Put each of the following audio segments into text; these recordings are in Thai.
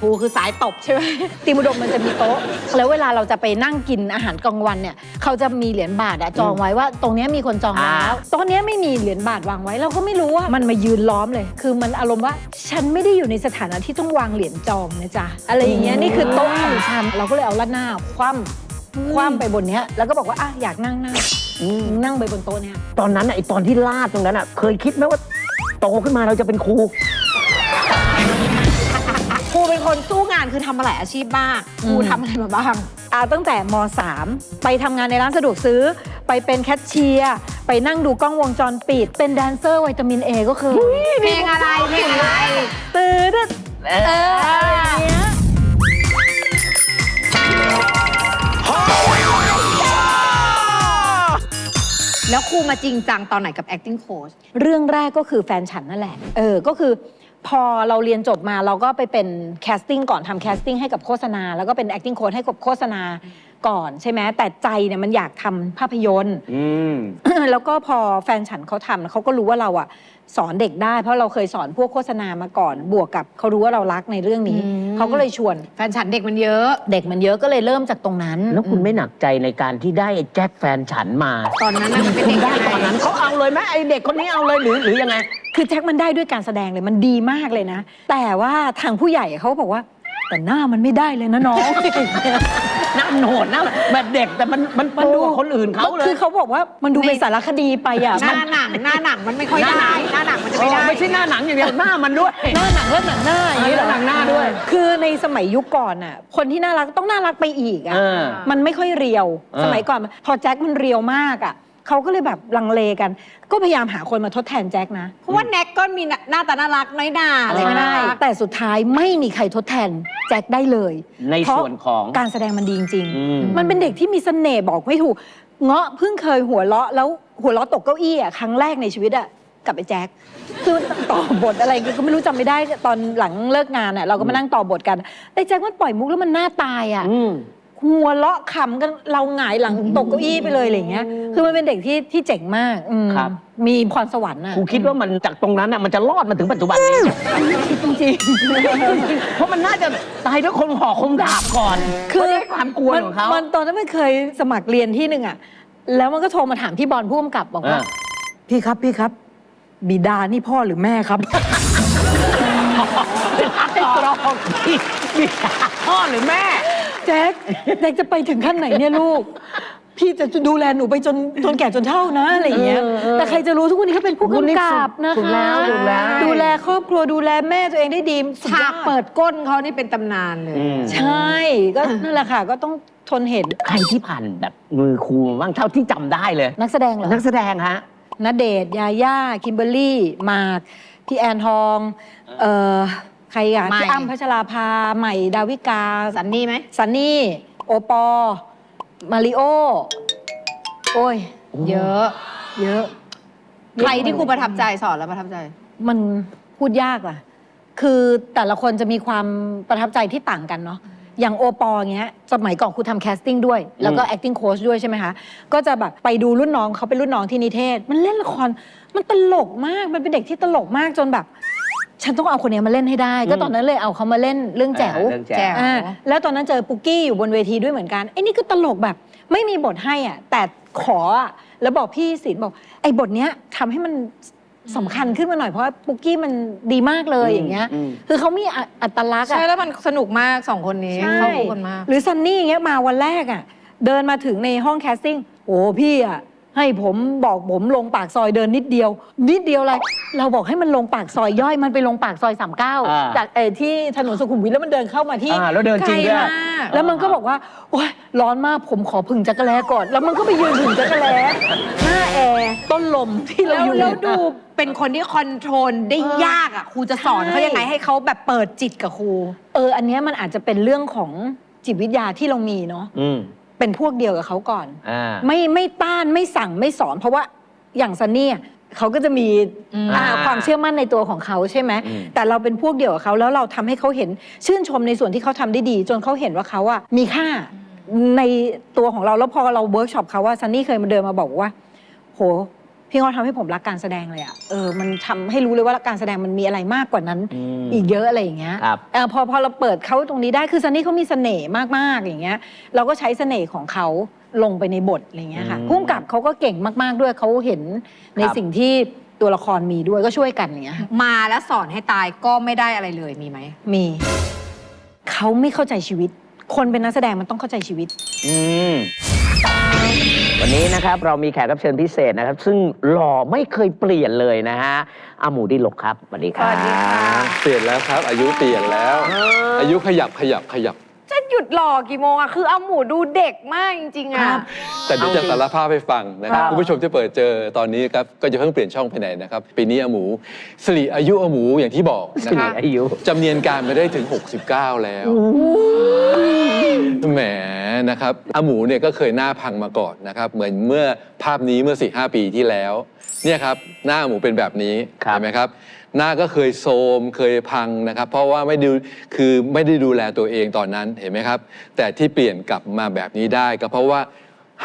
ครูคือสายตบใช่ไหมตีมุดมมันจะมีโต๊ะ แล้วเวลาเราจะไปนั่งกินอาหารกลางวันเนี่ยเขาจะมีเหรียญบาทอะจองไว้ว่า ตรงเนี้ยมีคนจองแล้วโต๊ะเนี้ยไม่มีเหรียญบาทวางไว้เราก็ไม่รู้ว่ามันมายืนล้อมเลย คือมันอารมณ์ว่าฉันไม่ได้อยู่ในสถานะที่ต้องวางเหรียญจองนะจ๊ะอะไรอย่างเงี้ยนี่คือโต๊ะของฉันเราก็เลยเอาละหน้าคว่ำคว่ำไปบนเนี้ยแล้วก็บอกว่าอะอยากนั่งนั่งอืมนั่งไปบนโต๊ะเนี้ยตอนนั้นน่ะไอตอนที่ลาดตรงนั้นอะเคยคิดไหมว่าโตขึ้นมาเราจะเป็นครูครู เป็นคนสู้งานคือทำมาหลายอาชีพบ้างครูทำอะไรมาบ้างอ่าตั้งแต่ม .3 ไปทำงานในร้านสะดวกซื้อ ไปเป็นแคชเชียร์ ไปนั่งดูกล้องวงจรปิด เป็นแดนเซอร์วิตามินเอก็คือเพลงอะไรเพลงอะไร ตื่นดเอออะไรอย่างเงี้ยแล้วครูมาจริงจังตอนไหนกับ acting coach เรื่องแรกก็คือแฟนฉันนั่นแหละ เออ ก็คือ พอเราเรียนจบมาเราก็ไปเป็นแคสติ้งก่อนทำแคสติ้งให้กับโฆษณา แล้วก็เป็น acting coach ให้กับโฆษณาก่อนใช่ไหมแต่ใจเนี่ยมันอยากทำภาพยนตร์ อืม แล้วก็พอแฟนฉันเขาทำเขาก็รู้ว่าเราอะสอนเด็กได้ เพราะเราเคยสอนพวกโฆษณามาก่อน บวกกับเขารู้ว่าเรารักในเรื่องนี้ อืม เขาก็เลยชวนแฟนฉันเด็กมันเยอะ เด็กมันเยอะก็เลยเริ่มจากตรงนั้นแล้วคุณไม่หนักใจในการที่ได้ไอ้แจ็คแฟนฉันมาตอนนั้นน่ะมันเป็นเด็กได้ยังตอนไงนั้นเขาเอาเลยไหมไอเด็กคนนี้เอาเลยหรือหรือยังไง คือแจ็คมันได้ด้วยการแสดงเลยมันดีมากเลยนะ แต่ว่าทางผู้ใหญ่เขาบอกว่า แต่หน้ามันไม่ได้เลยนะน้อง หน้ามันโหดนะแบบเด็กแต่มันมันมันดูกับคนอื่นเขาเลคืยอเขาบอกว่ามันดูเป็นสารคดีไปอะหมัน้านหนังหน้าหนังมันไม่ค่อยหน้าหนัได้งหน้าหนังมันจะเอไม่อได้ ไม่ใช่หน้าหนังอย่างเดียวหน้ามันด้วย หน้าหนังและหนังหน้าอย่างนี้เหรอหนังหน้าด้วย คือในสมัยยุคก่อนอะ คนที่น่ารักต้องน่ารักไปอีกอะ เออมันไม่ค่อยเรียว เออ สมัยก่อนพอแจ็คมันเรียวมากอะ เขาก็เลยแบบลังเลกัน ก็พยายามหาคนมาทดแทนแจ็คนะ เพราะว่าแน็กก็มีหน้าตาน่ารักน้อยหนาอะไรใช่ก็ได้ แต่สุดท้ายไม่มีใครทดแทนแจ็คได้เลยในเพราะส่วนของการแสดงมันดีจริงอืม ๆ มันเป็นเด็กที่มีเสน่ห์บอกไม่ถูก เงาะเพิ่งเคยหัวเราะแล้วหัวเราะตกเก้าอี้อะครั้งแรกในชีวิตอะกับไอ้แจ็คคือต่อบทอะไรก็ไม่รู้จำไม่ได้ตอนหลังเลิกงานอะเราก็มานั่งต่อบทกันแต่แจ็คมันปล่อยมุกแล้วมันหน้าตายอะ อืม หัวเราะขำกันเราหงายหลังตกเก้าอี้ไปเลยอะไรอย่างเงี้ย คือมันเป็นเด็กที่ที่เจ๋งมากอืมครับ มีพรสวรรค์อะครูคิดว่ามันจากตรงนั้นน่ะมันจะรอดมาถึงปัจจุบันนี้ จริงเพราะมันน่าจะตายด้วยคงหอกคงดาบก่อนๆคือเพราะด้วยความกลัวมันของเขามันตอนนั้นมันเคยสมัครเรียนที่หนึ่งอะ แล้วมันก็โทรมาถามพี่บอลผู้กำกับบอกว่า อ่า พี่ครับพี่ครับ บิดานี่พ่อหรือแม่ครับ ไอ้ตรองพี่พี่พ่อหรือแม่ แจ็คแจ็คจะไปถึงขั้นไหนเนี่ยลูก พี่จะดูแลหนูไปจนจนแก่จนเฒ่านะอะไรอย่างเงี้ยเออเออแต่ใครจะรู้ทุกวันนี้เขาเป็นผู้ทุกวันนี้กำกับนะสุดคะแล้วสุดแล้ว ดูแลครอบครัวดูแลแม่ตัวเองได้ดีสุดฉายอกดเปิดก้นเขานี่เป็นตำนานเลยอืมใช่ก็นั่นแหละค่ะ ก็ต้องทนเห็นใครที่ผ่านแบบมือครูบ้างเท่าที่จำได้เลย นักแสดงเหรอนักแสดงฮะ ณเดชน์ยาย่า คิมเบอรรี่ มาร์คพี่แอนทอง เอ่อ ใครอะใหม่ พี่อ้ำพัชราภาใหม่ดาวิกาสันนี่ไหม ซันนี่ โอปอมาริโอ โอ้ย เยอะ เยอะ ใครที่ครูประทับใจสอนแล้วประทับใจ มันพูดยากอะ คือแต่ละคนจะมีความประทับใจที่ต่างกันเนาะ อย่างโอปอเงี้ย สมัยก่อนครูทำแคสติ้งด้วย แล้วก็ acting coach ด้วยใช่ไหมคะ ก็จะแบบไปดูรุ่นน้องเขาเป็นรุ่นน้องที่นิเทศ มันเล่นละคร มันตลกมาก มันเป็นเด็กที่ตลกมากจนแบบ ฉันต้องเอาคนเนี้ยมาเล่นให้ได้ ก็ตอนนั้นเลยเอาเขามาเล่นเรื่องแจ๋วอ่าเรื่องแจ๋ว อ่าแล้วตอนนั้นเจอปุกกี้อยู่บนเวทีด้วยเหมือนกันไอ้นี่ก็ตลกแบบไม่มีบทให้อะแต่ขออะแล้วบอกพี่ศิลป์บอก ไอ้บทเนี้ยทำให้มันสำคัญขึ้นมาหน่อยเพราะว่าปุกกี้มันดีมากเลยอย่างเงี้ยอืมคือเขามีอัอัตลักษณ์อะ ใช่แล้วมันสนุกมากสองคนนี้ใช่เข้าคู่กันมาก หรือซันนี่อย่างเงี้ยมาวันแรกอะ เดินมาถึงในห้องแคสติ้งโอ้พี่อะ ให้ผมบอกผมลงปากซอยเดินนิดเดียว นิดเดียวอะไร เราบอกให้มันลงปากซอยย่อยมันไปลงปากซอยสามเก้าอ่าจากเออที่ถนนสุขุมวิทแล้วมันเดินเข้ามาที่อ่าแล้วเดินจริงด้วย ไกลมากแล้วมันก็บอกว่าโอ๊ยร้อนมากผมขอพึ่งจักรแล้ก่อน แล้วมันก็ไปยืนพึ่งจักรแล้หน้าแอร์ต้นลมที่เราแล้วอยู่ แล้วดูเป็นคนที่คอนโทรลได้ยากอะครูจะสอนใช่เขายังไงให้เขาแบบเปิดจิตกับครู เออ อันเนี้ยมันอาจจะเป็นเรื่องของจิตวิทยาที่เรามีเนาะ อืม เป็นพวกเดียวกับเขาก่อน อ่า ไม่ไม่ต้านไม่สั่งไม่สอน เพราะว่าอย่างซันนี่อะเขาก็จะมีอืมอ่าอ่าความเชื่อมั่นในตัวของเขาใช่ไหมอืม แต่เราเป็นพวกเดียวกับเขาแล้วเราทำให้เขาเห็นชื่นชมในส่วนที่เขาทำได้ดี จนเขาเห็นว่าเขาอะมีค่าในตัวของเราแล้วพอเราเวิร์กช็อปเขาว่าซันนี่เคยมาเดินมาบอกว่า โห พี่เขาทำให้ผมรักการแสดงเลยอะเออมันทำให้รู้เลยว่าการแสดงมันมีอะไรมากกว่านั้น อืม อีกเยอะอะไรอย่างเงี้ยครับ เออพอพอเราเปิดเขาตรงนี้ได้คือซันนี่เขามีเสน่ห์มากๆอย่างเงี้ย เราก็ใช้เสน่ห์ของเขาลงไปในบทอะไรเงี้ยค่ะอืมพุ่มกับเขาก็เก่งมากๆด้วยเขาเห็นในครับ สิ่งที่ตัวละครมีด้วยก็ช่วยกันอย่างเงี้ยค่ะมาแล้วสอนให้ตายก็ไม่ได้อะไรเลยมีไหม มีเขาไม่เข้าใจชีวิต คนเป็นนักแสดงมันต้องเข้าใจชีวิต อืม วันนี้นะครับเรามีแขกรับเชิญพิเศษนะครับ ซึ่งหล่อไม่เคยเปลี่ยนเลยนะฮะอาหมูดิลกครับสวัสดีครับสวัสดีค่ะเปลี่ยนแล้วครับ อายุเปลี่ยนแล้ว อายุขยับขยับขยับจะ หยุดหล่อกี่โมงอะคือเอาหมูดูเด็กมากจริงๆครัอะบแต่เดี๋ยวจะเอาจริงสารภาพให้ฟังนะครับครับคุณผู้ชมที่เปิดเจอตอนนี้ครับก็จะเพิ่งเปลี่ยนช่องไปไหนนะครับปีนี้อาหมูสิริอายุอาหมูอย่างที่บอกนะสิคริรับอายุ จำเนียนการมาได้ถึง 69 แล้วแหมนะครับอาหมูเนี่ยก็เคยหน้าพังมาก่อนนะครับเหมือนเมื่อภาพนี้เมื่อ4 5ปีที่แล้ว เนี่ยครับหน้าอาหมูเป็นแบบนี้ครับ เห็นไหมครับ หน้าก็เคยโทรมเคยพังนะครับ เพราะว่าไม่ดูคือไม่ได้ดูแลตัวเองตอนนั้นเห็นไหมครับ แต่ที่เปลี่ยนกลับมาแบบนี้ได้ก็เพราะว่า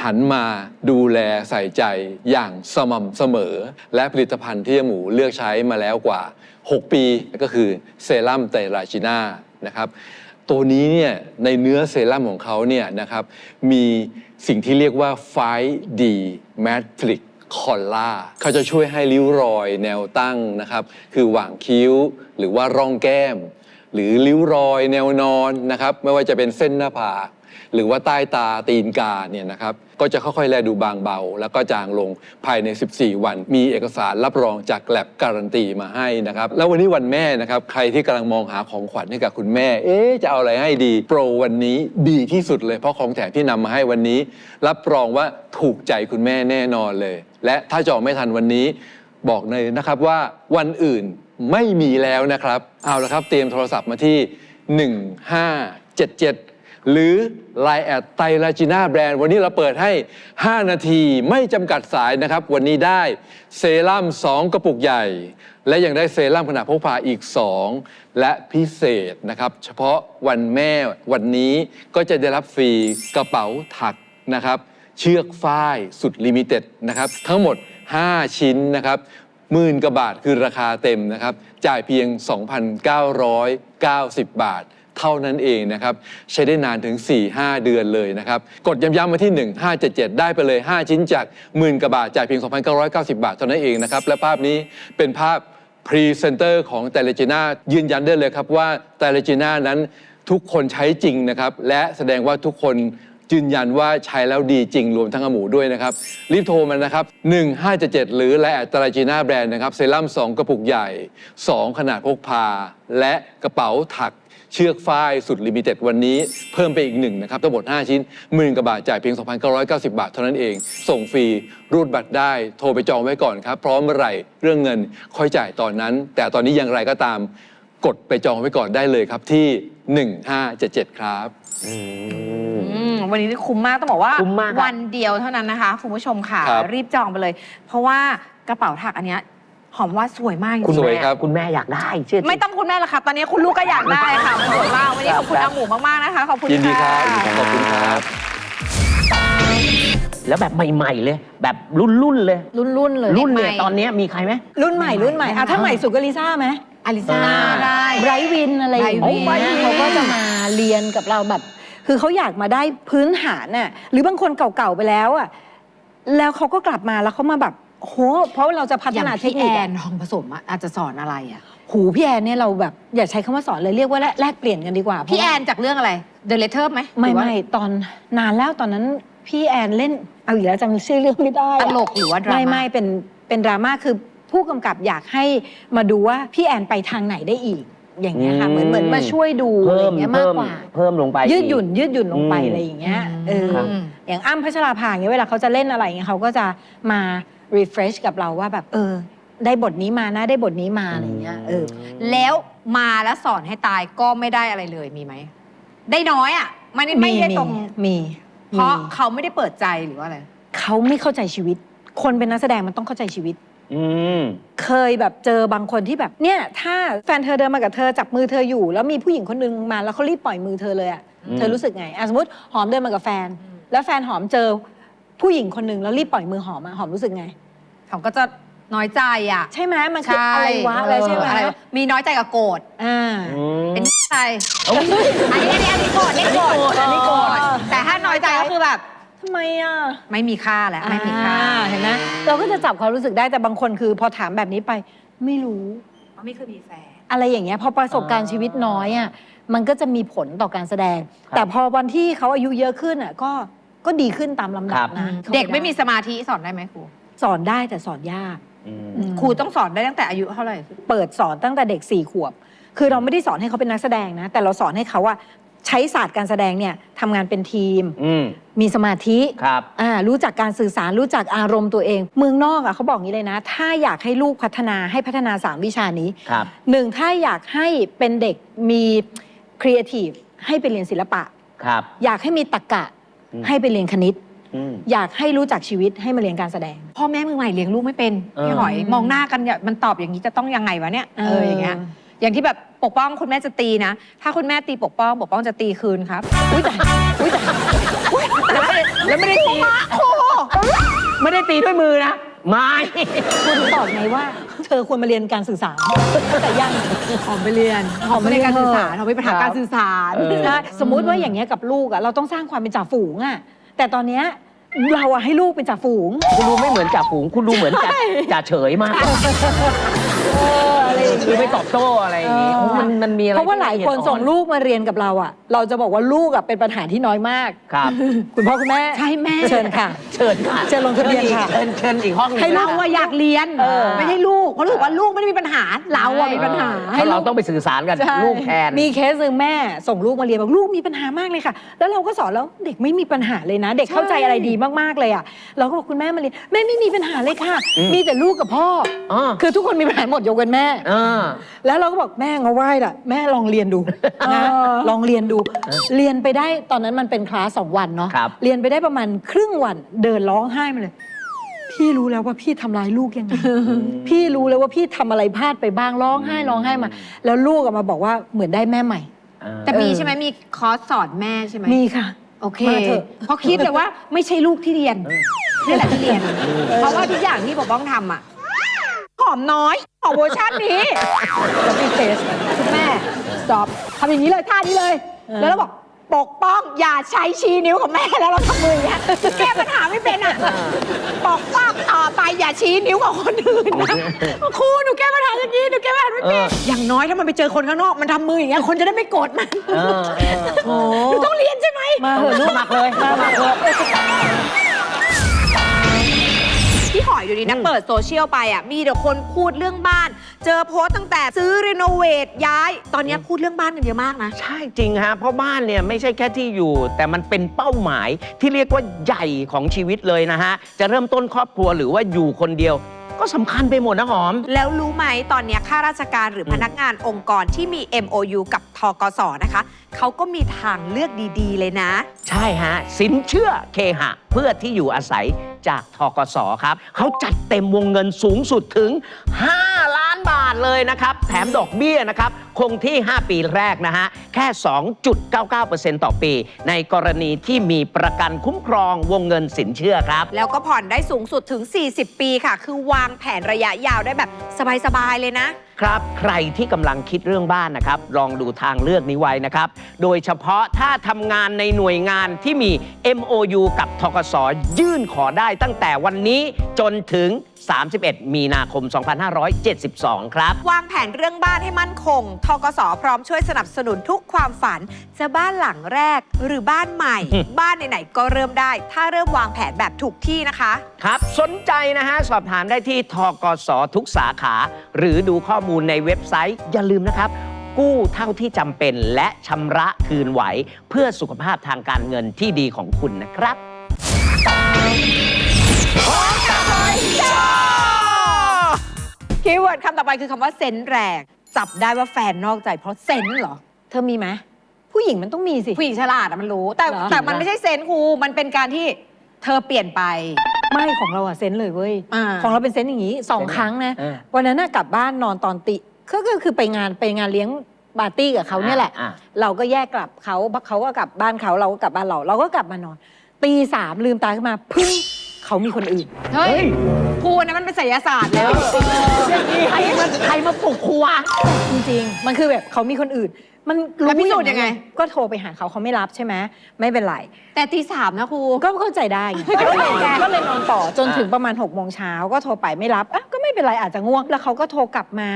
หันมาดูแลใส่ใจอย่างสม่ำเสมอ และผลิตภัณฑ์ที่หมูเลือกใช้มาแล้วกว่า 6 ปีก็คือเซรั่มไตรราจิน่านะครับ ตัวนี้เนี่ยในเนื้อเซรั่มของเขาเนี่ยนะครับมีสิ่งที่เรียกว่าไฟดีแมทริก คอลล่าเขาจะช่วยให้ริ้วรอยแนวตั้งนะครับ คือหว่างคิ้วหรือว่าร่องแก้ม หรือริ้วรอยแนวนอนนะครับ ไม่ว่าจะเป็นเส้นหน้าผากหรือว่าใต้ตาตีนกาเนี่ยนะครับ ก็จะค่อยๆ แลดูบางเบา แล้วก็จางลงภายใน 14 วัน มีเอกสารรับรองจากแลบการันตีมาให้นะครับ แล้ววันนี้วันแม่นะครับ ใครที่กำลังมองหาของขวัญให้กับคุณแม่ เอ๊จะเอาอะไรให้ดี โปรวันนี้ดีที่สุดเลย เพราะของแถมที่นำมาให้วันนี้ รับรองว่าถูกใจคุณแม่แน่นอนเลย และถ้าจองไม่ทันวันนี้บอกเลยนะครับว่าวันอื่นไม่มีแล้วนะครับ เอาละครับ เตรียมโทรศัพท์มาที่ 1577 หรือ Line แอดไตราจิน่าแบรนด์วันนี้เราเปิดให้ 5 นาทีไม่จำกัดสายนะครับ วันนี้ได้เซรั่ม2 กระปุกใหญ่ และยังได้เซรั่มขนาดพกพาอีก 2 และพิเศษนะครับ เฉพาะวันแม่วันนี้ก็จะได้รับฟรีกระเป๋าถักนะครับ เชือกฝ้ายสุดลิมิเต็ดนะครับทั้งหมด 5 ชิ้นนะครับหมื่นกว่าบาทคือราคาเต็มนะครับ จ่ายเพียง 2,990 บาท เท่านั้นเองนะครับ ใช้ได้นานถึง 4-5 เดือนเลยนะครับ กดย้ำๆมาที่ 1577 ได้ไปเลย 5 ชิ้นจากหมื่นกว่าบาท จ่ายเพียง 2,990 บาทเท่านั้นเองนะครับ และภาพนี้เป็นภาพพรีเซนเตอร์ของแต่เลจิน่ายืนยันได้เลยครับว่าแต่เลจิน่านั้นทุกคนใช้จริงนะครับ และแสดงว่าทุกคน ยืนยันว่าใช้แล้วดีจริงรวมทั้งอหมูด้วยนะครับ รีบโทรมานะครับ 1577 หรือและแอตราจีน่าแบรนด์นะครับ เซรั่ม 2 กระปุกใหญ่ 2 ขนาดพกพา และกระเป๋าถักเชือกฝ้ายสุดลิมิเต็ดวันนี้เพิ่มไปอีกหนึ่งนะครับทั้งหมด 5 ชิ้นหมื่นกว่าบาทจ่ายเพียง 2,990 บาทเท่านั้นเอง ส่งฟรีรูดบัตรได้ โทรไปจองไว้ก่อนครับ พร้อมเมื่อไหร่เรื่องเงินค่อยจ่ายตอนนั้น แต่ตอนนี้อย่างไรก็ตามกดไปจองไว้ก่อนได้เลยครับที่ 1577 ครับ อืมอืมวันนี้คุ้มมากต้องบอกว่าคุ้มมากครับวันเดียวเท่านั้นนะคะคุณผู้ชมค่ะ ครับ รีบจองไปเลย เพราะว่ากระเป๋าถักอันเนี้ยหอมว่าสวยมากจริงๆ คุณสวยแม่ครับ คุณแม่อยากได้เชื่อสิไม่ต้องคุณแม่ละค่ะ ตอนนี้คุณลูกก็อยากได้ค่ะสวยมากวันนี้ขอบคุณครัอาบหมูมากๆนะคะ ขอบคุณยินดีครับะขอบคุณครับ แล้วแบบใหม่ ๆ เลย แบบรุ่น ๆ เลย รุ่นรุ่นๆเลยรุ่นเนี่ยใหม่ตอนเนี้ยมีใครไหม รุ่นใหม่รุ่นใหม่อะถ้าใหม่สุดก็ลิซ่าไหม อลิซ่าอ่าได้ ไบรท์วินอะไรอย่าง Bright เงี้ย Win เขาก็จะมาเรียนกับเราแบบ คือเขาอยากมาได้พื้นฐานน่ะหรือบางคนเก่าๆไปแล้วอะแล้วเขาก็กลับมาแล้วเขามาแบบโหเพราะเราจะพัฒอย่างนาเทคพี่นิแอคอะนทองผสมอะอาจจะสอนอะไรอะหูพี่แอนเนี่ยเราแบบอย่าใช้คำว่าสอนเลยเรียกว่าแลกแลกเปลี่ยนกันดีกว่าพี่เพแอราะนจากเรื่องอะไร The Letter ไหมว่าไม่หรือว่าไม่ตอนนานแล้วตอนนั้นพี่แอนเล่นเอาอีกแล้วจำชื่อเรื่องไม่ได้ตอะ ลกหรือว่าดราไม่ม่าไม่เป็นเป็นดราม่าคือผู้กำกับอยากให้มาดูว่าพี่แอนไปทางไหนได้อีก อย่างเงี้ยค่ะเหมือนเหมือนมาช่วยดูอะไรเพิ่อมย่างเงี้ยมาเพิ่กมกว่า เพิ่มลงไปยืดหยุ่น อีก ยืดหยุ่นลงไปอืมอะไรอย่างเงี้ยเออครับ อย่างอ้ำพัชราภาอย่างเงี้ยเวลาเขาจะเล่นอะไรอย่างเงี้ยเขาก็จะมา refresh กับเราว่าแบบเออ ได้บทนี้มานะได้บทนี้มาอะไรอย่างเงี้ยเออ แล้วมาแล้วสอนให้ตายก็ไม่ได้อะไรเลยมีไหม ได้น้อยอะไม่ได้ไม่ได้ตรงมีเพราะมีเขาไม่ได้เปิดใจหรือว่าอะไร เขาไม่เข้าใจชีวิต คนเป็นนักแสดงมันต้องเข้าใจชีวิต อืม เคยแบบเจอบางคนที่แบบเนี่ย ถ้าแฟนเธอเดินมากับเธอจับมือเธออยู่ แล้วมีผู้หญิงคนนึงมาแล้วเขารีบปล่อยมือเธอเลยอะอืม เธอรู้สึกไงอะสมมติหอมเดินมากับแฟน แล้วแฟนหอมเจอผู้หญิงคนหนึ่งแล้วรีบปล่อยมือหอมอะหอมรู้สึกไง เขาก็จะน้อยใจอะใช่ไหมมันคืออะไรวะอะไรใช่ไหมอะไรวะมีน้อยใจกับโกรธอ่าอืมเป็นใจอันนี้อันนี้อันนี้โกรธอันนี้โกรธอันนี้โกรธแต่ถ้าน้อยใจก็คือแบบ ทำไมอะไม่มีค่าแล้วไม่มีค่าอ่เห็นไหมเราก็จะจับความรู้สึกได้แต่บางคนคือพอถามแบบนี้ไป ไม่รู้เพราะไม่เคยมีแฟน อะไรอย่างเงี้ยพอประสบการณ์ชีวิตน้อยอะมันก็จะมีผลต่อการแสดง แต่พอวันที่เขาอายุเยอะขึ้นอะก็ก็ดีขึ้นตามลำดับนะเด็กไม่มีสมาธิสอนได้ไหมครูสอนได้แต่สอนยากอืมอืมครูต้องสอนได้ตั้งแต่อายุเท่าไหร่ เปิดสอนตั้งแต่เด็กสี่ขวบ คือเราไม่ได้สอนให้เขาเป็นนักแสดงนะ แต่เราสอนให้เขาว่า ใช้ศาสตร์การแสดงเนี่ยทำงานเป็นทีม อืมมีสมาธิครับ อ่ารู้จักการสื่อสารรู้จักอารมณ์ตัวเอง เมืองนอกอะเขาบอกอย่างนี้เลยนะ ถ้าอยากให้ลูกพัฒนาให้พัฒนาสามวิชานี้ครับ หนึ่งถ้าอยากให้เป็นเด็กมีครีเอทีฟให้ไปเรียนศิลปะ ครับ อยากให้มีตรรกะอืม ให้ไปเรียนคณิต อืม อยากให้รู้จักชีวิตให้มาเรียนการแสดง พ่อแม่มือใหม่เลี้ยงลูกไม่เป็นเออ พี่หอยมองหน้ากันเนี่ยมันตอบอย่างนี้จะต้องยังไงวะเนี่ยเอออย่างเงี้ย อย่างที่แบบปกป้องคุณแม่จะตีนะ ถ้าคุณแม่ตีปกป้อง ปกป้องจะตีคืนครับ อุ้ยแต่อุ้ยแต่แล้วไม่ได้ตีไม่ได้ตีด้วยมือนะไม้คุณตอบไงว่า เธอควรมาเรียนการสื่อสารแต่ยังหอมไปเรียนหอมไปเรียนการสื่อสารหอมไปปัญหาการสื่อสารเออใช่สมมุติว่าอย่างเงี้ยกับลูกอะเราต้องสร้างความเป็นจ่าฝูงอะแต่ตอนเนี้ยเราอะให้ลูกเป็นจ่าฝูง คุณดูไม่เหมือนจ่าฝูง คุณดูเหมือนจ่าจ่าเฉยมาก คือไม่ตอบโต้อะไรอย่างนี้เออมันมันมีอะไรเพราะว่าหลายคนส่งที่ละเอียดอ่อลูกมาเรียนกับเราอะเราจะบอกว่าลูกอะเป็นปัญหาที่น้อยมาก ครับ คุณพ่อคุณแม่ใช่แม่ เชิญค่ะ เชิญค่ะเชิญลงทะเบียนค่ะ เชิญเชิญอีกห้องนึ่งให้เรานะอะอยากเรียน เออ ไม่ใช่ลูกเพราะรู้สึกว่าลูกไม่ได้มีปัญหา เราอะมีปัญหาเพราะเราต้องไปสื่อสารกับใช่ลูกแทน มีเคสหนึ่งแม่ส่งลูกมาเรียนบอกลูกมีปัญหามากเลยค่ะ แล้วเราก็สอนแล้วเด็กไม่มีปัญหาเลยนะ เด็กเข้าใจอะไรดีมากๆเลยอะเราก็บอกคุณแม่มาเรียนแม่ไม่มีปัญหาเลยค่ะ อืม มีแต่ลูกกับพ่อออ คือทุกคนมีปัญหาหมดยกเว้นแม่ อ่า แล้วเราก็บอกแม่งาไหว้ล่ะ แม่ลองเรียนดูนะลองเรียนดู เรียนไปได้ตอนนั้นมันเป็นคลาสสองวันเนาะครับ เรียนไปได้ประมาณครึ่งวัน เดินร้องไห้มาเลย พี่รู้แล้วว่าพี่ทำร้ายลูกยังไงพี่รู้แล้วว่าพี่ทำอะไรพลาดไปบ้างร้องไห้ร้องไห้มา แล้วลูกออกมาบอกว่าเหมือนได้แม่ใหม่ อ่า แต่มีเออใช่ไหมมีคอร์สสอนแม่ใช่ไหมมีค่ะ โอเคมาเถอะ เพราะคิดเลยว่าไม่ใช่ลูกที่เรียนนี่แหละที่เรียน เพราะว่าทุกอย่างที่ปกป้องทำอะห อมน้อยหอมเวอร์ชันนี้แล้วพี่เฟสคุณแม่ stop ทำอย่างนี้เลยท่านี้เลยเออแล้วเราบอกปกป้องอย่าใช้ชี้นิ้วของแม่แล้วเราทำมืออย่างเงี้ยแก้ปัญหาไม่เป็นอะปกป้องต่อไปอย่าชี้นิ้วของคนอื่นนะครูหนูแก้ปัญหาอย่างนี้หนูแก้ปัญหาไม่เป็นเอออย่างน้อยถ้ามันไปเจอคนข้างนอกมันทำมืออย่างเงี้ยคนจะได้ไม่โกรธมันเออเออโอ้หนูต้องเรียนใช่ไหมมาเถอะลูกสมัครเลยสมัครเลยพี่ห อยดูดินะเปิดโซเชียลไปอะมีแต่คนพูดเรื่องบ้าน เจอโพสต์ตั้งแต่ซื้อรีโนเวทย้าย ตอนเนี้ยพูดเรื่องบ้านกันเยอะมากนะ ใช่จริงฮะเพราะบ้านเนี่ยไม่ใช่แค่ที่อยู่ แต่มันเป็นเป้าหมายที่เรียกว่าใหญ่ของชีวิตเลยนะฮะจะเริ่มต้นครอบครัวหรือว่าอยู่คนเดียว ก็สำคัญไปหมดนะหอม แล้วรู้ไหมตอนเนี้ยข้าราชการหรือมพนักงานองค์กรที่มี MOU กับทกสนะคะ เขาก็มีทางเลือกดีๆ เลยนะ ใช่ฮะ สินเชื่อเคหะ เพื่อที่อยู่อาศัยจากทกสครับ เขาจัดเต็มวงเงินสูงสุดถึง5ล้านบาทเลยนะครับ แถมดอกเบี้ยนะครับ คงที่ 5 ปีแรกนะฮะ แค่ 2.99%ต่อปี ในกรณีที่มีประกันคุ้มครองวงเงินสินเชื่อครับ แล้วก็ผ่อนได้สูงสุดถึง 40 ปีค่ะ คือวางแผนระยะยาวได้แบบสบาย ๆ เลยนะ ครับ ใครที่กำลังคิดเรื่องบ้านนะครับ ลองดูทางเลือกนี้ไว้นะครับ โดยเฉพาะถ้าทำงานในหน่วยงานที่มี MOU กับทกสยื่นขอได้ตั้งแต่วันนี้จนถึง 31 มีนาคม 2572 ครับ วางแผนเรื่องบ้านให้มั่นคง ทกสพร้อมช่วยสนับสนุนทุกความฝัน จะบ้านหลังแรกหรือบ้านใหม่อืมบ้านไหนๆก็เริ่มได้ ถ้าเริ่มวางแผนแบบถูกที่นะคะ ครับ สนใจนะฮะ สอบถามได้ที่ทกสทุกสาขา หรือดูข้อมูลในเว็บไซต์ อย่าลืมนะครับ กู้เท่าที่จำเป็นและชำระคืนไหว เพื่อสุขภาพทางการเงินที่ดีของคุณนะครับ คีย์เวิร์ดคำต่อไปคือคำว่าเซนส์แรงจับได้ว่าแฟนนอกใจเพราะเซนส์เหรอ เธอมีไหมผู้หญิงมันต้องมีสิ ผู้หญิงฉลาดอะมันรู้ แต่เหรอ แต่มันไม่ใช่เซนส์ครูมันเป็นการที่เธอเปลี่ยนไป ไม่ของเราอะเซนส์เลยเว้ย อ่า ของเราเป็นเซนส์อย่างนี้สองเซนส์ครั้งนะ เออวันนั้นน่ะกลับบ้านนอนตอนติก็ก็คือไปงานไปงานเลี้ยงปาร์ตี้กับเขาเนี่ยแหละ อ่าเราก็แยกกลับเขาเขาก็กลับบ้านเขาเราก็กลับบ้านเรา เราก็กลับมานอน ตีสามลืมตาขึ้นมาพึ่ง เขามีคนอื่น เฮ้ยครูอันนั้นมันเป็นไสยศาสตร์แล้วใครมาใครมาปลุกครูวะจริงๆ มันคือแบบเขามีคนอื่น มันรู้แล้วพิสูจน์ยังไง ก็โทรไปหาเขาเขาไม่รับใช่ไหมไม่เป็นไรแต่ตีสามนะครู ก็เข้าใจได้ไงก็เลยก็เลยนอนต่อจนถึงประมาณ6กโมงเช้าก็โทรไปไม่รับอะก็ไม่เป็นไรอาจจะง่วงแล้วเขาก็โทรกลับมา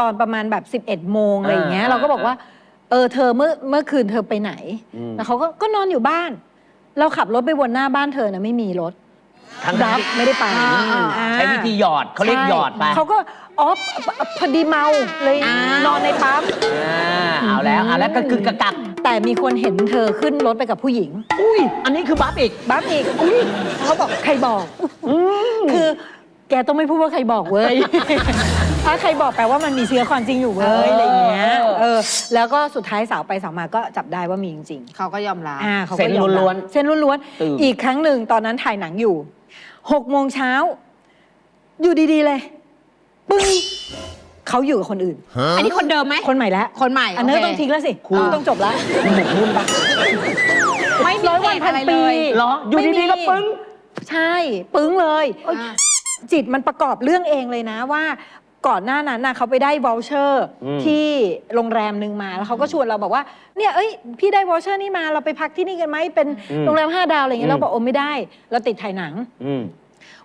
ตอนประมาณแบบ 11โมงอะไรอย่างเงี้ยอ่าเราก็บอกว่า เออเธอเมื่อเมื่อคืนเธอไปไหน อืม แล้วเขาก็ก็นอนอยู่บ้าน เราขับรถไปวนหน้าบ้านเธอนะไม่มีรถ ทั้งรับไม่ได้ไปอ่าอ่าใช้วิธีหยอดเขาเรียกหยอดไปใช่เขาก็อ๋อพอดีเมาเลยอ้าวนอนในปั๊มอ่าเอาแล้วเอาแล้วก็คือกระกักแต่มีคนเห็นเธอขึ้นรถไปกับผู้หญิง อุ้ย อันนี้คือบัฟอีกบัฟอีก อุ๊ยเขาบอกใครบอกคือแกต้องไม่พูดว่าใครบอกเว้ย ถ้าใครบอกแปลว่ามันมีเชื้อความจริงอยู่เว้ยอะไรอย่างเงี้ย เออ แล้วก็สุดท้ายสาวไปสาวมาก็จับได้ว่ามีจริงเขาก็ยอมรับๆอ่าเขาเซ็ก็นยอมรับล้วนๆเส้นล้วนตื่นๆ อีกครั้งหนึ่งตอนนั้นถ่ายหนังอยู่ หกโมงเช้า อยู่ดีๆเลย ปึ้งเขาอยู่กับคนอื่น อันนี้คนเดิมไหม คนใหม่แล้วคนใหม่อันนั้นโเค ต้องทิ้งแล้วสิคุณ ต้องจบแล้วคุณหมกมุ่นปะไม่มีร้อยเหวันตุพันอะไรปีเลยเหรออยู่ดีๆก็ปึ้ง ใช่ ปึ้งเลย อ่าจิตมันประกอบเรื่องเองเลยนะว่า ก่อนหน้านั้นน่ะเขาไปได้วอลเชอร์อืม ที่โรงแรมหนึ่งมาแล้วเขาก็ชวนเราบอกว่าเนี่ยเอ้ยพี่ได้วอลเชอร์นี่มาเราไปพักที่นี่กันไหมเป็นโรงแรมห้าดาวอะไรอย่างเงี้ยเราบอกโอ้ไม่ได้ เราติดถ่ายหนัง อืม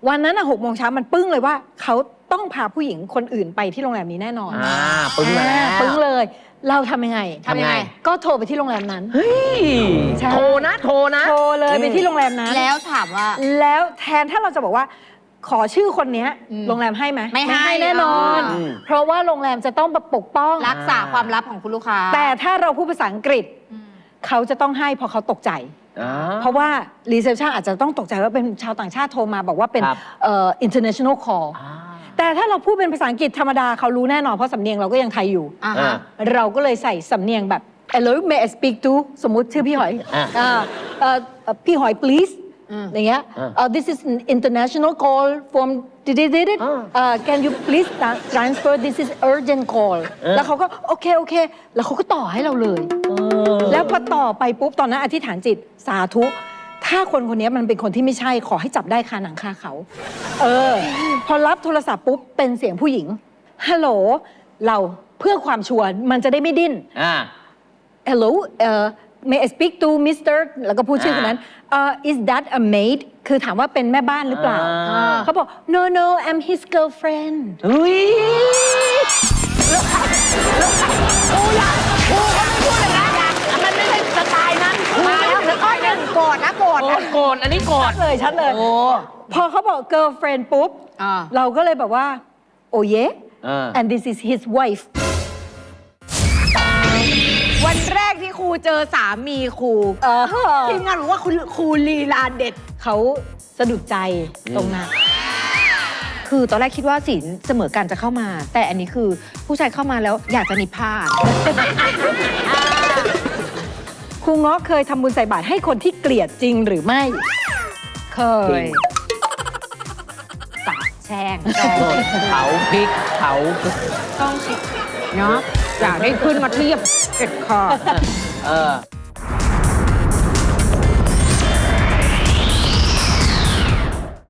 วันนั้นอะหกโมงเช้ามันปึ้งเลยว่าเขาต้องพาผู้หญิงคนอื่นไปที่โรงแรมนี้แน่นอนอ่าปึ้งมาแล้วอ่าปึ้งเลย เราทำยังไงทำยังไง ก็โทรไปที่โรงแรมนั้นเฮ้ยใช่ โทรนะ โทรนะ โทรเลยไปที่โรงแรมนั้น แล้วถามว่า แล้วแทนถ้าเราจะบอกว่า ขอชื่อคนเนี้ยอืมโรงแรมให้ไหมไม่ให้แน่นอนอืมเพราะว่าโรงแรมจะต้องปกป้อง รักษาความลับของคุณลูกค้าแต่ถ้าเราพูดภาษาอังกฤษอืม เขาจะต้องให้เพอเขาตกใจ อ่า เพราะว่ารีเซพชันอาจจะต้องตกใจว่าเป็นชาวต่างชาติโทรมาบอกว่าเป็นครับ เอ่อ international call อ่าแต่ถ้าเราพูดเป็นภาษาอังกฤษธรรมดาเขารู้แน่นอนเพราะสำเนียงเราก็ยังไทยอยู่ อ่าอ่าฮะ เราก็เลยใส่สำเนียงแบบ hello may I speak to สมมุติชื่อพี่หอยอะอ่าเอ่อเอ่อพี่หอย please อืมอย่างเงี้ยอะเอ่อ this is an international call from did it did it อ่าเอ่อ can you please tra- transfer this is urgent call อะแล้วเขาก็โอเคโอเค แล้วเขาก็ต่อให้เราเลยเออแล้วพอต่อไปปุ๊บตอนนั้นอธิษฐานจิตสาธุ ถ้าคนคนนี้มันเป็นคนที่ไม่ใช่ขอให้จับได้คาหนังคาเขา เออ พอรับโทรศัพท์ปุ๊บเป็นเสียงผู้หญิงฮัลโหลเราเพื่อความชัวร์มันจะได้ไม่ดิ้น อ่า Hello เอ่อ may I speak to Mr. แล้วก็พูดชื่อคนนั้นเอ่อ is that a maid คือถามว่าเป็นแม่บ้านหรือเปล่าอ่า เขาบอก no no I'm his girlfriend เฮ้ยแล้วใครแล้วใครครูอยากครูเขาไม่พูดอย่างนั้นมันไม่ใช่สไตล์นั้นครูมาแล้วไม่ข้อหนึ่งโกรธนะโกรธโกรนะธโกรธอันนี้โกรธเลยชัดเลย โอ้ พอเขาบอก girlfriend ปุ๊บ อ่า เราก็เลยแบบว่า โอ้เย อ่า and this is his wife วันแรกที่ครูเจอสามีครูเออทีมงานบอกว่าคุณครูลีลาเด็ด เขาสะดุดใจตรงนั้น คือตอนแรกคิดว่าศีลเสมอกันจะเข้ามา แต่อันนี้คือผู้ชายเข้ามาแล้วอยากจะนิพพาน ครูเงาะเคยทำบุญใส่บาตรให้คนที่เกลียดจริงหรือไม่ เคยสาบแช่งเผาพริกเผาพริกต้องสิเนาะอยากได้ขึ้นมาเทียบ เด็ดขาดเออ